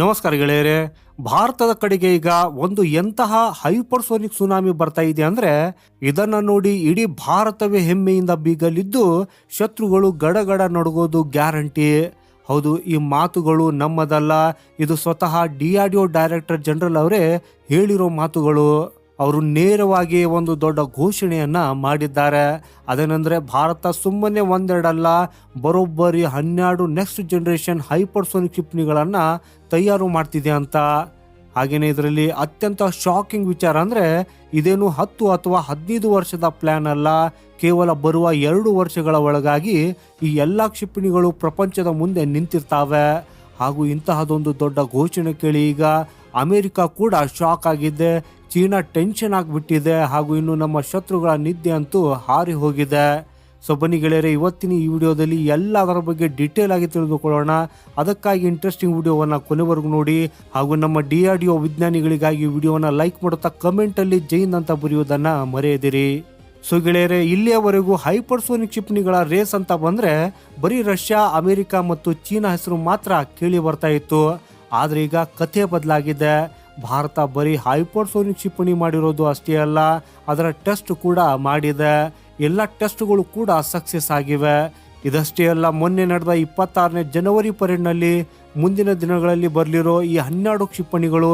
ನಮಸ್ಕಾರ ಗೆಳೆಯರೆ, ಭಾರತದ ಕಡೆಗೆ ಈಗ ಒಂದು ಎಂತಹ ಹೈಪರ್ಸೋನಿಕ್ ಸುನಾಮಿ ಬರ್ತಾ ಇದೆ ಅಂದ್ರೆ ಇದನ್ನ ನೋಡಿ ಇಡೀ ಭಾರತವೇ ಹೆಮ್ಮೆಯಿಂದ ಬೀಗಲಿದ್ದು ಶತ್ರುಗಳು ಗಡಗಡ ನಡುಗೋದು ಗ್ಯಾರಂಟಿ. ಹೌದು, ಈ ಮಾತುಗಳು ನಮ್ಮದಲ್ಲ. ಇದು ಸ್ವತಃ ಡಿ ಡೈರೆಕ್ಟರ್ ಜನರಲ್ ಅವರೇ ಹೇಳಿರೋ ಮಾತುಗಳು. ಅವರು ನೇರವಾಗಿ ಒಂದು ದೊಡ್ಡ ಘೋಷಣೆಯನ್ನ ಮಾಡಿದ್ದಾರೆ. ಅದೇನೆಂದ್ರೆ, ಭಾರತ ಸುಮ್ಮನೆ ಒಂದೆರಡಲ್ಲ, ಬರೋಬ್ಬರಿ ಹನ್ನೆರಡು ನೆಕ್ಸ್ಟ್ ಜನರೇಷನ್ ಹೈಪರ್ಸೋನಿಕ್ ಕ್ಷಿಪಣಿಗಳನ್ನ ತಯಾರು ಮಾಡ್ತಿದೆ ಅಂತ. ಹಾಗೆಯೇ ಇದರಲ್ಲಿ ಅತ್ಯಂತ ಶಾಕಿಂಗ್ ವಿಚಾರ ಅಂದ್ರೆ, ಇದೇನು ಹತ್ತು ಅಥವಾ ಹದಿನೈದು ವರ್ಷದ ಪ್ಲಾನ್ ಅಲ್ಲ, ಕೇವಲ ಬರುವ ಎರಡು ವರ್ಷಗಳ ಒಳಗಾಗಿ ಈ ಎಲ್ಲ ಕ್ಷಿಪಣಿಗಳು ಪ್ರಪಂಚದ ಮುಂದೆ ನಿಂತಿರ್ತಾವೆ. ಹಾಗೂ ಇಂತಹದೊಂದು ದೊಡ್ಡ ಘೋಷಣೆ ಕೇಳಿ ಈಗ ಅಮೆರಿಕ ಕೂಡ ಶಾಕ್ ಆಗಿದೆ. ಚೀನಾ ಟೆನ್ಷನ್ ಆಗಿಬಿಟ್ಟಿದೆ ಹಾಗೂ ಇನ್ನು ನಮ್ಮ ಶತ್ರುಗಳ ನಿದ್ದೆ ಅಂತೂ ಹಾರಿ ಹೋಗಿದೆ. ಸೊ ಬನ್ನಿ ಗೆಳೆಯರೆ, ಇವತ್ತಿನ ಈ ವಿಡಿಯೋದಲ್ಲಿ ಎಲ್ಲ ಅದರ ಬಗ್ಗೆ ಡೀಟೇಲ್ ಆಗಿ ತಿಳಿದುಕೊಳ್ಳೋಣ. ಅದಕ್ಕಾಗಿ ಇಂಟ್ರೆಸ್ಟಿಂಗ್ ವಿಡಿಯೋವನ್ನು ಕೊನೆವರೆಗೂ ನೋಡಿ ಹಾಗೂ ನಮ್ಮ ಡಿ ಆರ್ ಡಿ ಒ ವಿಜ್ಞಾನಿಗಳಿಗಾಗಿ ವಿಡಿಯೋವನ್ನು ಲೈಕ್ ಮಾಡುತ್ತಾ ಕಮೆಂಟಲ್ಲಿ ಜೈನ್ ಅಂತ ಬರೆಯುವುದನ್ನು ಮರೆಯದಿರಿ. ಸೊ ಗೆಳೆಯರೆ, ಇಲ್ಲಿಯವರೆಗೂ ಹೈಪರ್ಸೋನಿಕ್ ಕ್ಷಿಪಣಿಗಳ ರೇಸ್ ಅಂತ ಬಂದ್ರೆ ಬರೀ ರಷ್ಯಾ, ಅಮೆರಿಕ ಮತ್ತು ಚೀನಾ ಹೆಸರು ಮಾತ್ರ ಕೇಳಿ ಬರ್ತಾ ಇತ್ತು. ಆದ್ರೆ ಈಗ ಕಥೆ ಬದಲಾಗಿದೆ. ಭಾರತ ಬರೀ ಹೈಪರ್ಸೋನಿಕ್ ಕ್ಷಿಪಣಿ ಮಾಡಿರೋದು ಅಷ್ಟೇ ಅಲ್ಲ, ಅದರ ಟೆಸ್ಟ್ ಕೂಡ ಮಾಡಿದೆ. ಎಲ್ಲ ಟೆಸ್ಟ್ಗಳು ಕೂಡ ಸಕ್ಸಸ್ ಆಗಿವೆ. ಇದಷ್ಟೇ ಅಲ್ಲ, ಮೊನ್ನೆ ನಡೆದ ಇಪ್ಪತ್ತಾರನೇ ಜನವರಿ ಪರೇಡ್ನಲ್ಲಿ ಮುಂದಿನ ದಿನಗಳಲ್ಲಿ ಬರಲಿರೋ ಈ ಹನ್ನೆರಡು ಕ್ಷಿಪಣಿಗಳು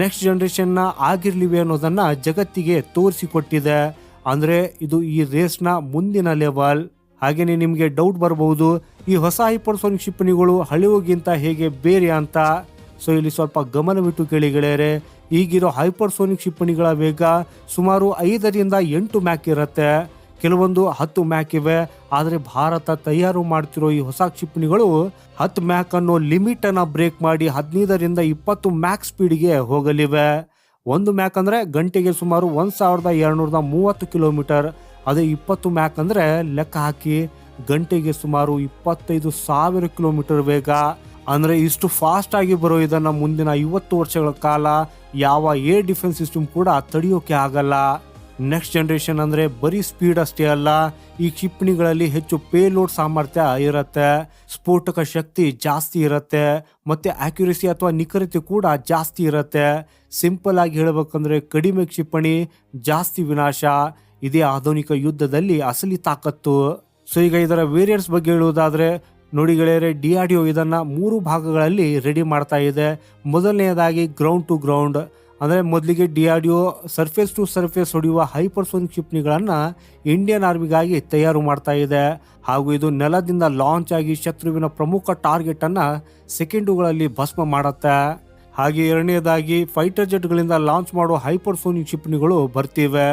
ನೆಕ್ಸ್ಟ್ ಜನರೇಷನ್ನ ಆಗಿರ್ಲಿವೆ ಅನ್ನೋದನ್ನ ಜಗತ್ತಿಗೆ ತೋರಿಸಿಕೊಟ್ಟಿದೆ. ಅಂದ್ರೆ ಇದು ಈ ರೇಸ್ನ ಮುಂದಿನ ಲೆವೆಲ್. ಹಾಗೇನೆ ನಿಮಗೆ ಡೌಟ್ ಬರಬಹುದು, ಈ ಹೊಸ ಹೈಪರ್ಸೋನಿಕ್ ಕ್ಷಿಪಣಿಗಳು ಹಳೆಯೋಗಿಂತ ಹೇಗೆ ಬೇರೆ ಅಂತ. ಸೊ ಇಲ್ಲಿ ಸ್ವಲ್ಪ ಗಮನವಿಟ್ಟು ಕೇಳಿ ಗೆಳೆಯರೆ ಈಗಿರೋ ಹೈಪರ್ಸೋನಿಕ್ ಕ್ಷಿಪಣಿಗಳ ವೇಗ ಸುಮಾರು ಐದರಿಂದ ಎಂಟು ಮ್ಯಾಕ್ ಇರುತ್ತೆ. ಕೆಲವೊಂದು ಹತ್ತು ಮ್ಯಾಕ್ ಇವೆ, ಆದರೆ ಭಾರತ ತಯಾರು ಮಾಡ್ತಿರೋ ಈ ಹೊಸ ಕ್ಷಿಪಣಿಗಳು ಹತ್ತು ಮ್ಯಾಕ್ ಅನ್ನೋ ಲಿಮಿಟ್ ಅನ್ನ ಬ್ರೇಕ್ ಮಾಡಿ ಹದಿನೈದರಿಂದ ಇಪ್ಪತ್ತು ಮ್ಯಾಕ್ ಸ್ಪೀಡ್ಗೆ ಹೋಗಲಿವೆ. ಒಂದು ಮ್ಯಾಕ್ ಅಂದರೆ ಗಂಟೆಗೆ ಸುಮಾರು ಒಂದು ಸಾವಿರದ ಎರಡ್ನೂರದ ಮೂವತ್ತು ಕಿಲೋಮೀಟರ್. ಅದೇ ಇಪ್ಪತ್ತು ಮ್ಯಾಕ್ ಅಂದರೆ ಲೆಕ್ಕ ಹಾಕಿ ಗಂಟೆಗೆ ಸುಮಾರು ಇಪ್ಪತ್ತೈದು ಸಾವಿರ ಕಿಲೋಮೀಟರ್ ವೇಗ. ಅಂದರೆ ಇಷ್ಟು ಫಾಸ್ಟ್ ಆಗಿ ಬರೋ ಇದನ್ನು ಮುಂದಿನ ಐವತ್ತು ವರ್ಷಗಳ ಕಾಲ ಯಾವ ಏರ್ ಡಿಫೆನ್ಸ್ ಸಿಸ್ಟಮ್ ಕೂಡ ತಡೆಯೋಕೆ ಆಗಲ್ಲ. ನೆಕ್ಸ್ಟ್ ಜನ್ರೇಷನ್ ಅಂದರೆ ಬರೀ ಸ್ಪೀಡ್ ಅಷ್ಟೇ ಅಲ್ಲ, ಈ ಕ್ಷಿಪಣಿಗಳಲ್ಲಿ ಹೆಚ್ಚು ಪೇಲೋಡ್ ಸಾಮರ್ಥ್ಯ ಇರುತ್ತೆ, ಸ್ಫೋಟಕ ಶಕ್ತಿ ಜಾಸ್ತಿ ಇರುತ್ತೆ, ಮತ್ತು ಆ್ಯಕ್ಯುರೇಸಿ ಅಥವಾ ನಿಖರತೆ ಕೂಡ ಜಾಸ್ತಿ ಇರುತ್ತೆ. ಸಿಂಪಲ್ ಆಗಿ ಹೇಳಬೇಕಂದ್ರೆ ಕಡಿಮೆ ಕ್ಷಿಪಣಿ, ಜಾಸ್ತಿ ವಿನಾಶ, ಇದೇ ಆಧುನಿಕ ಯುದ್ಧದಲ್ಲಿ ಅಸಲಿ ತಾಕತ್ತು. ಸೊ ಈಗ ಇದರ ವೇರಿಯಂಟ್ಸ್ ಬಗ್ಗೆ ಹೇಳುವುದಾದರೆ, ನೋಡಿ ಗೆಳೆಯರೆ ಡಿ ಆರ್ ಡಿ ಒ ಇದನ್ನು ಮೂರು ಭಾಗಗಳಲ್ಲಿ ರೆಡಿ ಮಾಡ್ತಾ ಇದೆ. ಮೊದಲನೆಯದಾಗಿ ಗ್ರೌಂಡ್ ಟು ಗ್ರೌಂಡ್ ಅಂದರೆ ಮೊದಲಿಗೆ D R D O surface to surface ಹೊಡೆಯುವ ಹೈಪರ್ಸೋನಿಕ್ ಕ್ಷಿಪಣಿಗಳನ್ನು ಇಂಡಿಯನ್ ಆರ್ಮಿಗಾಗಿ ತಯಾರು ಮಾಡ್ತಾ ಇದೆ. ಹಾಗೂ ಇದು ನೆಲದಿಂದ ಲಾಂಚ್ ಆಗಿ ಶತ್ರುವಿನ ಪ್ರಮುಖ ಟಾರ್ಗೆಟ್ ಅನ್ನ ಸೆಕೆಂಡುಗಳಲ್ಲಿ ಭಸ್ಮ ಮಾಡುತ್ತೆ. ಹಾಗೆ ಎರಡನೇದಾಗಿ ಫೈಟರ್ ಜೆಟ್ಗಳಿಂದ ಲಾಂಚ್ ಮಾಡುವ ಹೈಪರ್ಸೋನಿಕ್ ಕ್ಷಿಪಣಿಗಳು ಬರ್ತಿವೆ.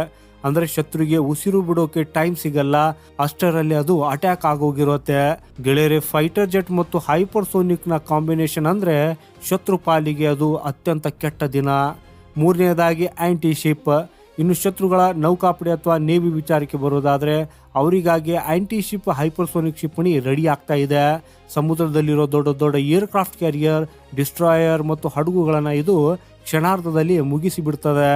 ಅಂದ್ರೆ ಶತ್ರುಗೆ ಉಸಿರು ಬಿಡೋಕೆ ಟೈಮ್ ಸಿಗಲ್ಲ, ಅಷ್ಟರಲ್ಲಿ ಅದು ಅಟ್ಯಾಕ್ ಆಗೋಗಿರುತ್ತೆ. ಗೆಳೆಯರೆ, ಫೈಟರ್ ಜೆಟ್ ಮತ್ತು ಹೈಪರ್ಸೋನಿಕ್ನ ಕಾಂಬಿನೇಷನ್ ಅಂದ್ರೆ ಶತ್ರು ಪಾಲಿಗೆ ಅದು ಅತ್ಯಂತ ಕೆಟ್ಟ ದಿನ. ಮೂರನೇದಾಗಿ ಆ್ಯಂಟಿ ಶಿಪ್ ಇನ್ನು ಶತ್ರುಗಳ ನೌಕಾಪಡೆ ಅಥವಾ ನೇವಿ ವಿಚಾರಕ್ಕೆ ಬರೋದಾದರೆ, ಅವರಿಗಾಗಿ ಆ್ಯಂಟಿ ಶಿಪ್ ಹೈಪರ್ಸೋನಿಕ್ ಕ್ಷಿಪಣಿ ರೆಡಿ ಆಗ್ತಾ ಇದೆ. ಸಮುದ್ರದಲ್ಲಿರೋ ದೊಡ್ಡ ದೊಡ್ಡ ಏರ್ಕ್ರಾಫ್ಟ್ ಕ್ಯಾರಿಯರ್, ಡಿಸ್ಟ್ರಾಯರ್ ಮತ್ತು ಹಡಗುಗಳನ್ನು ಇದು ಕ್ಷಣಾರ್ಧದಲ್ಲಿ ಮುಗಿಸಿ ಬಿಡ್ತದೆ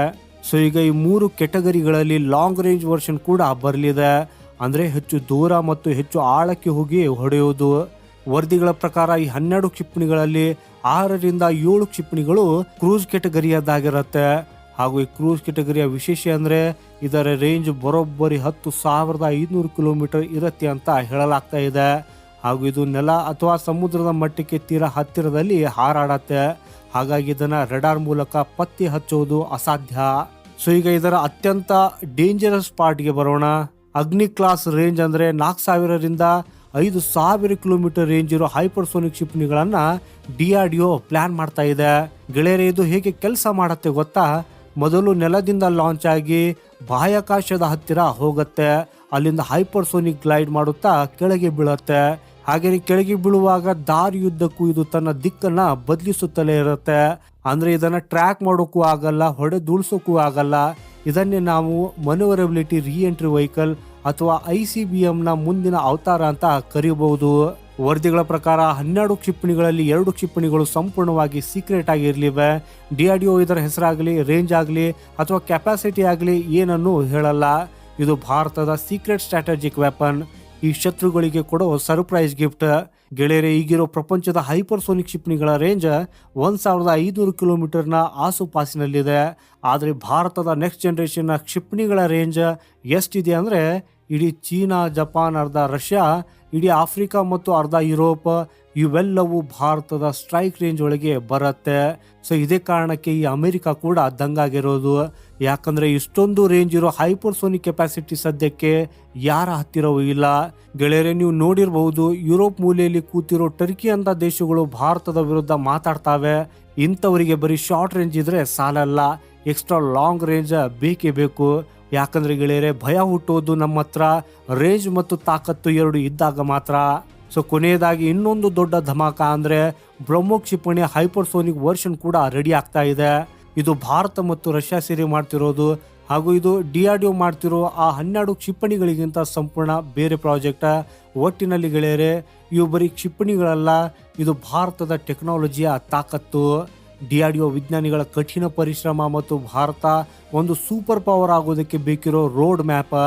ಸೊ, ಈಗ ಈ ಮೂರು ಕೆಟಗರಿಗಳಲ್ಲಿ ಲಾಂಗ್ ರೇಂಜ್ ವರ್ಷನ್ ಕೂಡ ಬರಲಿದೆ. ಅಂದರೆ ಹೆಚ್ಚು ದೂರ ಮತ್ತು ಹೆಚ್ಚು ಆಳಕ್ಕೆ ಹೋಗಿ ಹೊಡೆಯುವುದು ವರದಿಗಳ ಪ್ರಕಾರ ಈ ಹನ್ನೆರಡು ಕ್ಷಿಪಣಿಗಳಲ್ಲಿ ಆರರಿಂದ ಏಳು ಕ್ಷಿಪಣಿಗಳು ಕ್ರೂಸ್ ಕೆಟಗರಿಯದ್ದಾಗಿರುತ್ತೆ ಹಾಗೂ ಈ ಕ್ರೂಸ್ ಕೆಟಗರಿಯ ವಿಶೇಷ ಅಂದ್ರೆ ಇದರ ರೇಂಜ್ ಬರೋಬ್ಬರಿ ಹತ್ತು ಸಾವಿರದ ಐದುನೂರು ಕಿಲೋಮೀಟರ್ ಇರುತ್ತೆ ಅಂತ ಹೇಳಲಾಗ್ತಾ ಇದೆ. ಹಾಗೂ ಇದು ನೆಲ ಅಥವಾ ಸಮುದ್ರದ ಮಟ್ಟಕ್ಕೆ ತೀರಾ ಹತ್ತಿರದಲ್ಲಿ ಹಾರಾಡತ್ತೆ. ಹಾಗಾಗಿ ಇದನ್ನ ರೆಡಾರ್ ಮೂಲಕ ಪತ್ತೆ ಹಚ್ಚುವುದು ಅಸಾಧ್ಯ. ಸೊ, ಈಗ ಇದರ ಅತ್ಯಂತ ಡೇಂಜರಸ್ ಪಾರ್ಟ್ಗೆ ಬರೋಣ. ಅಗ್ನಿ ಕ್ಲಾಸ್ ರೇಂಜ್ ಅಂದ್ರೆ ನಾಲ್ಕು ಸಾವಿರರಿಂದ ಐದು ಸಾವಿರ ಕಿಲೋಮೀಟರ್ ರೇಂಜ್ ಇರೋ ಹೈಪರ್ಸೋನಿಕ್ ಕ್ಷಿಪಣಿಗಳನ್ನ ಡಿ ಪ್ಲಾನ್ ಮಾಡ್ತಾ ಇದೆ. ಗೆಳೆಯರೆ, ಇದು ಹೇಗೆ ಕೆಲಸ ಮಾಡತ್ತೆ ಗೊತ್ತಾ? ಮೊದಲು ನೆಲದಿಂದ ಲಾಂಚ್ ಆಗಿ ಬಾಹ್ಯಾಕಾಶದ ಹತ್ತಿರ ಹೋಗುತ್ತೆ. ಅಲ್ಲಿಂದ ಹೈಪರ್ಸೋನಿಕ್ ಗ್ಲೈಡ್ ಮಾಡುತ್ತಾ ಕೆಳಗೆ ಬೀಳುತ್ತೆ. ಹಾಗೇನೆ ಕೆಳಗೆ ಬೀಳುವಾಗ ದಾರಿಯುದ್ದಕ್ಕೂ ಇದು ತನ್ನ ದಿಕ್ಕನ್ನ ಬದಲಿಸುತ್ತಲೇ ಇರುತ್ತೆ. ಅಂದ್ರೆ ಇದನ್ನ ಟ್ರ್ಯಾಕ್ ಮಾಡೋಕ್ಕೂ ಆಗಲ್ಲ, ಹೊಡೆದುಳಿಸೋಕ್ಕೂ ಆಗಲ್ಲ. ಇದನ್ನೇ ನಾವು ಮನೋವರಬಿಲಿಟಿ ರೀಎಂಟ್ರಿ ವೆಹಿಕಲ್ ಅಥವಾ ಐ ಸಿ ಬಿ ಎಂನ ಮುಂದಿನ ಅವತಾರ ಅಂತ ಕರೆಯಬಹುದು ವರದಿಗಳ ಪ್ರಕಾರ ಹನ್ನೆರಡು ಕ್ಷಿಪಣಿಗಳಲ್ಲಿ ಎರಡು ಕ್ಷಿಪಣಿಗಳು ಸಂಪೂರ್ಣವಾಗಿ ಸೀಕ್ರೆಟ್ ಆಗಿರಲಿವೆ. ಡಿ ಆರ್ ಡಿ ಒ ಇದರ ಹೆಸರಾಗಲಿ, ರೇಂಜ್ ಆಗಲಿ ಅಥವಾ ಕೆಪಾಸಿಟಿ ಆಗಲಿ ಏನನ್ನು ಹೇಳಲ್ಲ. ಇದು ಭಾರತದ ಸೀಕ್ರೆಟ್ ಸ್ಟ್ರಾಟಜಿಕ್ ವೆಪನ್. ಈ ಶತ್ರುಗಳಿಗೆ ಕೊಡೋ ಸರ್ಪ್ರೈಸ್ ಗಿಫ್ಟ್. ಗೆಳೆಯರೆ, ಈಗಿರೋ ಪ್ರಪಂಚದ ಹೈಪರ್ಸೋನಿಕ್ ಕ್ಷಿಪಣಿಗಳ ರೇಂಜ್ ಒಂದ್ ಸಾವಿರದ ಐದುನೂರು ಕಿಲೋಮೀಟರ್ನ ಆಸುಪಾಸಿನಲ್ಲಿದೆ. ಆದರೆ ಭಾರತದ ನೆಕ್ಸ್ಟ್ ಜನರೇಷನ್ನ ಕ್ಷಿಪಣಿಗಳ ರೇಂಜ್ ಎಷ್ಟಿದೆ ಅಂದರೆ, ಇಡೀ ಚೀನಾ, ಜಪಾನ್, ಅರ್ಧ ರಷ್ಯಾ, ಇಡೀ ಆಫ್ರಿಕಾ ಮತ್ತು ಅರ್ಧ ಯುರೋಪ್ ಇವೆಲ್ಲವೂ ಭಾರತದ ಸ್ಟ್ರೈಕ್ ರೇಂಜ್ ಒಳಗೆ ಬರುತ್ತೆ. ಸೊ ಇದೇ ಕಾರಣಕ್ಕೆ ಈ ಅಮೆರಿಕ ಕೂಡ ದಂಗಾಗಿರೋದು ಯಾಕಂದ್ರೆ ಇಷ್ಟೊಂದು ರೇಂಜ್ ಇರೋ ಹೈಪರ್ಸೋನಿಕ್ ಕೆಪಾಸಿಟಿ ಸದ್ಯಕ್ಕೆ ಯಾರ ಹತ್ತಿರವೂ ಇಲ್ಲ. ಗೆಳೆಯರೆ, ನೀವು ನೋಡಿರಬಹುದು, ಯುರೋಪ್ ಮೂಲೆಯಲ್ಲಿ ಕೂತಿರೋ ಟರ್ಕಿ ಅಂತ ದೇಶಗಳು ಭಾರತದ ವಿರುದ್ಧ ಮಾತಾಡ್ತಾವೆ. ಇಂಥವರಿಗೆ ಬರೀ ಶಾರ್ಟ್ ರೇಂಜ್ ಇದ್ರೆ ಸಾಲಲ್ಲ. ಎಕ್ಸ್ಟ್ರಾ ಲಾಂಗ್ ರೇಂಜ್ ಬೇಕೇ ಬೇಕು. ಯಾಕಂದ್ರೆ ಗೆಳೆಯರೆ, ಭಯ ಹುಟ್ಟೋದು ನಮ್ಮ ಹತ್ರ ರೇಂಜ್ ಮತ್ತು ತಾಕತ್ತು ಎರಡು ಇದ್ದಾಗ ಮಾತ್ರ. ಸೊ ಕೊನೆಯದಾಗಿ ಇನ್ನೊಂದು ದೊಡ್ಡ ಧಮಾಕ ಅಂದ್ರೆ ಬ್ರಹ್ಮೋ ಕ್ಷಿಪಣಿ ಹೈಪರ್ಸೋನಿಕ್ ವರ್ಷನ್ ಕೂಡ ರೆಡಿ ಆಗ್ತಾ ಇದೆ. ಇದು ಭಾರತ ಮತ್ತು ರಷ್ಯಾ ಸೇರಿ ಮಾಡ್ತಿರೋದು ಹಾಗೂ ಇದು ಡಿಆರ್ಡಿಒ ಮಾಡ್ತಿರೋ ಆ ಹನ್ನೆರಡು ಕ್ಷಿಪಣಿಗಳಿಗಿಂತ ಸಂಪೂರ್ಣ ಬೇರೆ ಪ್ರಾಜೆಕ್ಟ್. ಒಟ್ಟಿನಲ್ಲಿ ಗೆಳೆಯರೆ, ಇವು ಬರೀ ಕ್ಷಿಪಣಿಗಳಲ್ಲ, ಇದು ಭಾರತದ ಟೆಕ್ನಾಲಜಿಯ ತಾಕತ್ತು. ಡಿಆರ್ಡಿಒ ವಿಜ್ಞಾನಿಗಳ ಕಠಿಣ ಪರಿಶ್ರಮ ಮತ್ತು ಭಾರತ ಒಂದು ಸೂಪರ್ ಪವರ್ ಆಗೋದಕ್ಕೆ ಬೇಕಿರೋ ರೋಡ್ ಮ್ಯಾಪ್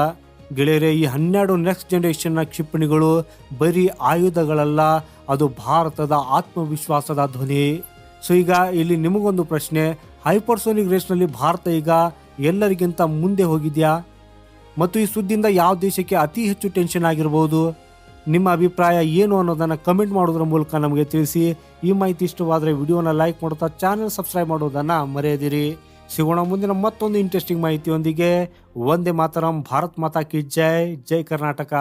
ಗೆಳೆಯರೆ, ಈ ಹನ್ನೆರಡು ನೆಕ್ಸ್ಟ್ ಜನರೇಷನ್ನ ಕ್ಷಿಪಣಿಗಳು ಬರೀ ಆಯುಧಗಳಲ್ಲ, ಅದು ಭಾರತದ ಆತ್ಮವಿಶ್ವಾಸದ ಧ್ವನಿ. ಸೊ, ಈಗ ಇಲ್ಲಿ ನಿಮಗೊಂದು ಪ್ರಶ್ನೆ, ಹೈಪರ್ಸೋನಿಕ್ ರೇಸ್ನಲ್ಲಿ ಭಾರತ ಈಗ ಎಲ್ಲರಿಗಿಂತ ಮುಂದೆ ಹೋಗಿದ್ಯಾ? ಮತ್ತು ಈ ಸುದ್ದಿಯಿಂದ ಯಾವ ದೇಶಕ್ಕೆ ಅತಿ ಹೆಚ್ಚು ಟೆನ್ಷನ್ ಆಗಿರ್ಬೋದು? ನಿಮ್ಮ ಅಭಿಪ್ರಾಯ ಏನು ಅನ್ನೋದನ್ನು ಕಮೆಂಟ್ ಮಾಡೋದ್ರ ಮೂಲಕ ನಮಗೆ ತಿಳಿಸಿ. ಈ ಮಾಹಿತಿ ಇಷ್ಟವಾದರೆ ವಿಡಿಯೋನ ಲೈಕ್ ಮಾಡುತ್ತಾ ಚಾನಲ್ ಸಬ್ಸ್ಕ್ರೈಬ್ ಮಾಡೋದನ್ನು ಮರೆಯದಿರಿ. ಸಿಗೋಣ ಮುಂದಿನ ಮತ್ತೊಂದು ಇಂಟ್ರೆಸ್ಟಿಂಗ್ ಮಾಹಿತಿಯೊಂದಿಗೆ. ಒಂದೇ ಮಾತರಂ ಭಾರತ್ ಮಾತಾ ಕಿ ಜೈ ಜೈ ಕರ್ನಾಟಕ.